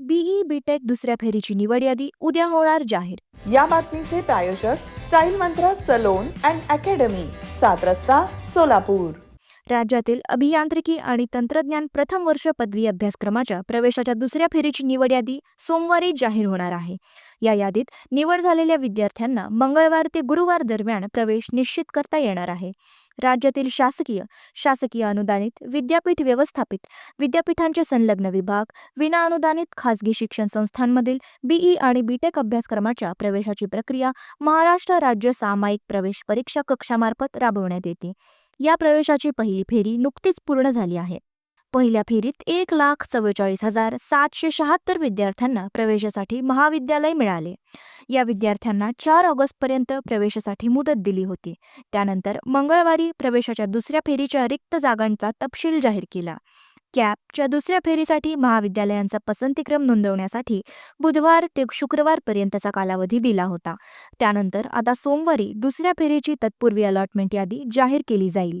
Be BTech दुसऱ्या फेरीची निवड यादी उद्या होणार जाहीर. या बातमीचे प्रायोजक स्टाईल मंत्र सलोन अँड अकॅडमी सात रस्ता सोलापूर. राज्यातील अभियांत्रिकी आणि तंत्रज्ञान प्रथम वर्ष पदवी अभ्यासक्रमाच्या प्रवेशाच्या दुसऱ्या फेरीची निवड यादी सोमवारी जाहीर होणार आहे. या यादीत निवड झालेल्या विद्यार्थ्यांना मंगळवार ते गुरुवार दरम्यान प्रवेश निश्चित करता येणार आहे. राज्यातील शासकीय शासकीय अनुदानित विद्यापीठ व्यवस्थापित विद्यापीठांचे संलग्न विभाग विनाअनुदानित खासगी शिक्षण संस्थांमधील बीई आणि बीटेक अभ्यासक्रमाच्या प्रवेशाची प्रक्रिया महाराष्ट्र राज्य सामायिक प्रवेश परीक्षा कक्षामार्फत राबवण्यात येते. या प्रवेशाची पहिली फेरी नुकतीच पूर्ण झाली आहे. पहिल्या फेरीत एक लाख चव्वेचाळीस हजार सातशे शहात्तर विद्यार्थ्यांना प्रवेशासाठी महाविद्यालय मिळाले. या विद्यार्थ्यांना चार ऑगस्टपर्यंत प्रवेशासाठी मुदत दिली होती. त्यानंतर मंगळवारी प्रवेशाच्या दुसऱ्या फेरीच्या रिक्त जागांचा तपशील जाहीर केला. कॅपच्या दुसऱ्या फेरीसाठी महाविद्यालयांचा पसंतीक्रम नोंदवण्यासाठी बुधवार ते शुक्रवारपर्यंतचा कालावधी दिला होता. त्यानंतर आता सोमवारी दुसऱ्या फेरीची तत्पूर्वी अलॉटमेंट यादी जाहीर केली जाईल.